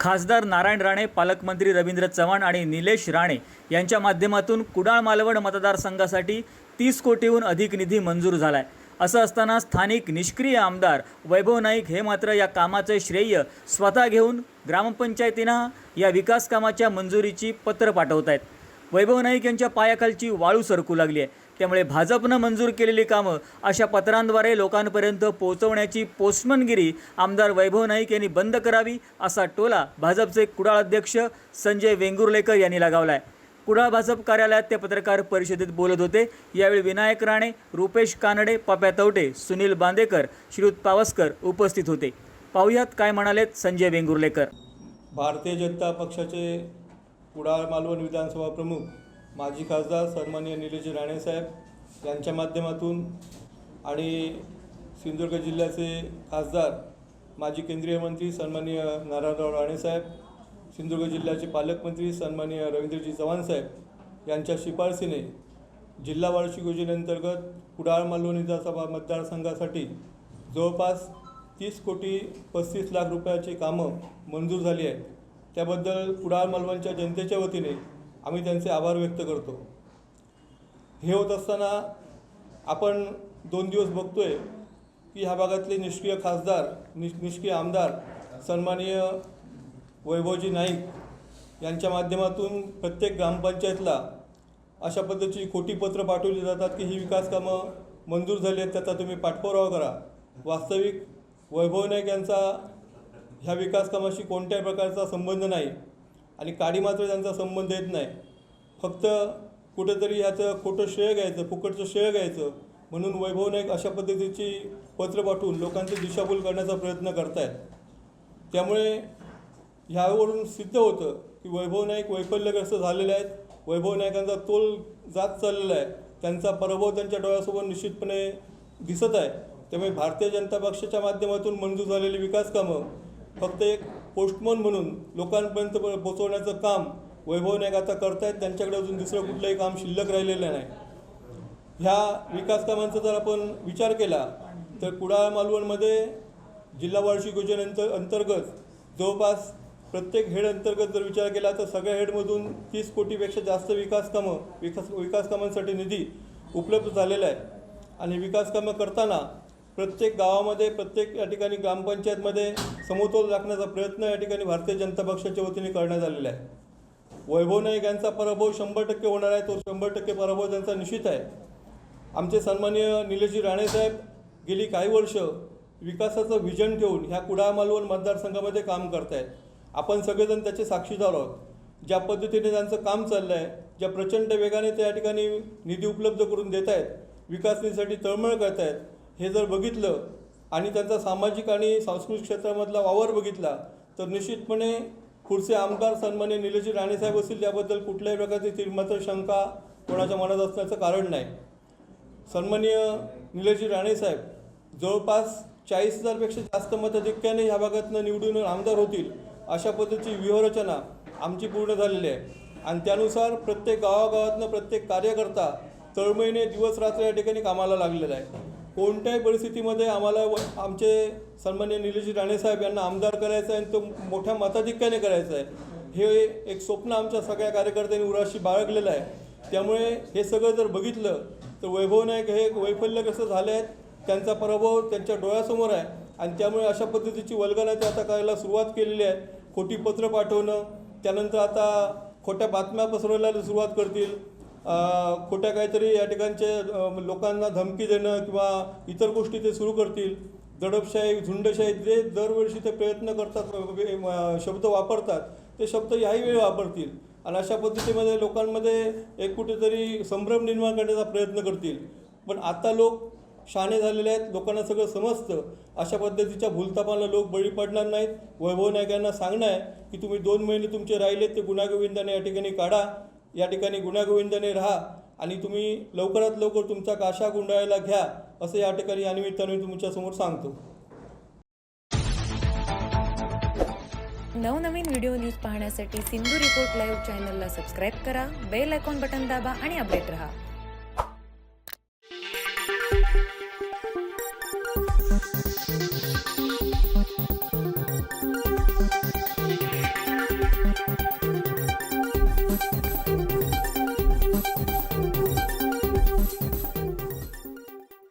खासदार नारायण राणे पालकमंत्री रवींद्र चव्हाण आणि निलेश राणे यांच्या माध्यमातून कुडाळ मालवण मतदारसंघासाठी तीस कोटीहून अधिक निधी मंजूर झाला आहे असं असताना स्थानिक निष्क्रिय आमदार वैभव नाईक हे मात्र या कामाचं श्रेय स्वतः घेऊन ग्रामपंचायतींना या विकास कामाच्या मंजुरीची पत्र पाठवत आहेत वैभव नाईक यांच्या पायाखालची वाळू सरकू लागली आहे. त्यामुळे भाजपनं मंजूर केलेली कामं अशा पत्रांद्वारे लोकांपर्यंत पोहोचवण्याची पोस्टमनगिरी आमदार वैभव नाईक यांनी बंद करावी असा टोला भाजपचे कुडाळ अध्यक्ष संजय वेंगुर्लेकर यांनी लगावला आहे कुडाळ भाजप कार्यालयात ते पत्रकार परिषदेत बोलत होते. यावेळी विनायक राणे रुपेश कानडे पप्या तवटे सुनील बांदेकर श्रीयुत पावसकर उपस्थित होते. पाहुयात काय म्हणालेत संजय वेंगुर्लेकर. भारतीय जनता पक्षाचे कुडाळ मालवण विधानसभा प्रमुख माजी खासदार सन्माननीय निलेश राणेसाहेब यांच्या माध्यमातून आणि सिंधुदुर्ग जिल्ह्याचे खासदार माजी केंद्रीय मंत्री सन्माननीय नारायणराव राणेसाहेब सिंधुदुर्ग जिल्ह्याचे पालकमंत्री सन्माननीय रवींद्रजी चव्हाण साहेब यांच्या शिफारसीने जिल्हा वार्षिक योजनेअंतर्गत कुडाळ मालवण विधानसभा मतदारसंघासाठी जवळपास तीस कोटी पस्तीस लाख रुपयाची कामं मंजूर झाली आहेत. त्याबद्दल कुडाळ मालवणच्या जनतेच्या वतीने आम्ही त्यांचे आभार व्यक्त करतो. हे होत असताना आपण दोन दिवस बघतोय की ह्या भागातले निष्क्रिय खासदार निष निष्क्रिय आमदार सन्माननीय वैभवजी नाईक यांच्या माध्यमातून प्रत्येक ग्रामपंचायतला अशा पद्धतीची खोटी पत्रं पाठवली जातात की ही विकास कामं मंजूर झाली आहेत त्याचा तुम्ही पाठपुरावा करा. वास्तविक वैभव नाईक यांचा ह्या विकास कामाशी कोणत्याही प्रकारचा संबंध नाही. आणि काडी मात्र त्यांचा संबंध येत नाही. फक्त कुठेतरी ह्याचं खोटं श्रेय घ्यायचं फुकटचं श्रेय घ्यायचं. म्हणून वैभव नाईक अशा पद्धतीची पत्र पाठवून लोकांची दिशाभूल करण्याचा प्रयत्न करतायत. त्यामुळे ह्यावरून सिद्ध होतं की वैभव नाईक वैफल्यग्रस्त झालेले आहेत. वैभव नाईकांचा तोल जात चाललेला आहे. त्यांचा पराभव त्यांच्या डोळ्यासमोर निश्चितपणे दिसत आहे. त्यामुळे भारतीय जनता पक्षाच्या माध्यमातून मंजूर झालेली विकास कामं फक्त एक पोस्टमन म्हणून लोकांपर्यंत प- काम वैभव नाईक आता करतायत. त्यांच्याकडे अजून दुसरं कुठलंही काम शिल्लक राहिलेलं नाही. ह्या विकास कामांचा जर आपण विचार केला तर कुडाळ मालवणमध्ये जिल्हा वार्षिक योजनेअंतर अंतर्गत जवळपास प्रत्येक हेड अंतर्गत जर विचार केला तर सगळ्या हेडमधून तीस कोटीपेक्षा जास्त विकास कामं विकास विकास कामांसाठी निधी उपलब्ध झालेला आहे. आणि विकास कामं करताना प्रत्येक गावामध्ये प्रत्येक या ठिकाणी ग्रामपंचायतमध्ये समतोल राखण्याचा प्रयत्न या ठिकाणी भारतीय जनता पक्षाच्या वतीने करण्यात आलेला आहे. वैभव नाईक यांचा पराभव शंभर टक्के होणार आहे तो शंभर टक्के पराभव त्यांचा निश्चित आहे. आमचे सन्माननीय निलेशजी राणेसाहेब गेली काही वर्ष विकासाचं व्हिजन ठेवून ह्या कुडाळ मालवण मतदारसंघामध्ये काम करत आहेत आपण सगळेजण त्याचे साक्षीदार आहोत. ज्या पद्धतीने त्यांचं काम चाललं आहे ज्या प्रचंड वेगाने त्या ठिकाणी निधी उपलब्ध करून देत आहेत विकासनीसाठी तळमळ करत आहेत हे जर बघितलं आणि त्यांचा सामाजिक आणि सांस्कृतिक क्षेत्रामधला वावर बघितला तर निश्चितपणे पुढचे आमदार सन्मान्य निलजी राणेसाहेब असतील त्याबद्दल कुठल्याही प्रकारची ती शंका कोणाच्या मनात असण्याचं कारण नाही. सन्मान्य निलजी राणेसाहेब जवळपास चाळीस हजारपेक्षा जास्त मताधिक्याने ह्या भागातनं निवडून आमदार होतील अशा पद्धतीची व्यूहरचना आमची पूर्ण झालेली आहे. आणि त्यानुसार प्रत्येक गावागावातनं प्रत्येक कार्यकर्ता तळमळीने दिवस रात्र या ठिकाणी कामाला लागलेला आहे. कोणत्याही परिस्थितीमध्ये आम्हाला व आमचे सन्मान्य निलेश राणेसाहेब यांना आमदार करायचं आहे आणि तो मोठ्या मताधिक्याने करायचं आहे. हे एक स्वप्न आमच्या सगळ्या कार्यकर्त्यांनी उराशी बाळगलेलं आहे. त्यामुळे हे सगळं जर बघितलं तर वैभव नाईक हे वैफल्यग्रस्त झाले आहेत. त्यांचा पराभव त्यांच्या डोळ्यासमोर आहे. आणि त्यामुळे अशा पद्धतीची वल्गना ते आता करायला सुरुवात केलेली आहे. खोटी पत्र पाठवणं त्यानंतर आता खोट्या बातम्या पसरवायला सुरुवात करतील. खोट्या काहीतरी या ठिकाणचे लोकांना धमकी देणं किंवा इतर गोष्टी ते सुरू करतील. दडपशाही झुंडशाही जे दरवर्षी ते प्रयत्न करतात शब्द वापरतात. ते शब्द याही वेळी वापरतील. आणि अशा पद्धतीमध्ये लोकांमध्ये एक कुठेतरी संभ्रम निर्माण करण्याचा प्रयत्न करतील. पण आता लोक शहाणे झालेले आहेत लोकांना सगळं समजतं. अशा पद्धतीच्या भूलतापाला लोक बळी पडणार नाहीत. वैभव नायकांना सांगणं आहे की तुम्ही दोन महिने तुमचे राहिलेत ते गुन्हागोविंदाने या ठिकाणी काढा. या ठिकाणी गुण्यागोविंदने राहा आणि तुम्ही लवकरात लवकर तुमचा काशा गुंडाळायला घ्या असं या ठिकाणी या निमित्ताने तुमच्यासमोर सांगतो. नवनवीन व्हिडिओ न्यूज पाहण्यासाठी सिंधू रिपोर्ट लाईव्ह चॅनलला सबस्क्राईब करा बेल आयकॉन बटन दाबा आणि अपडेट रहा.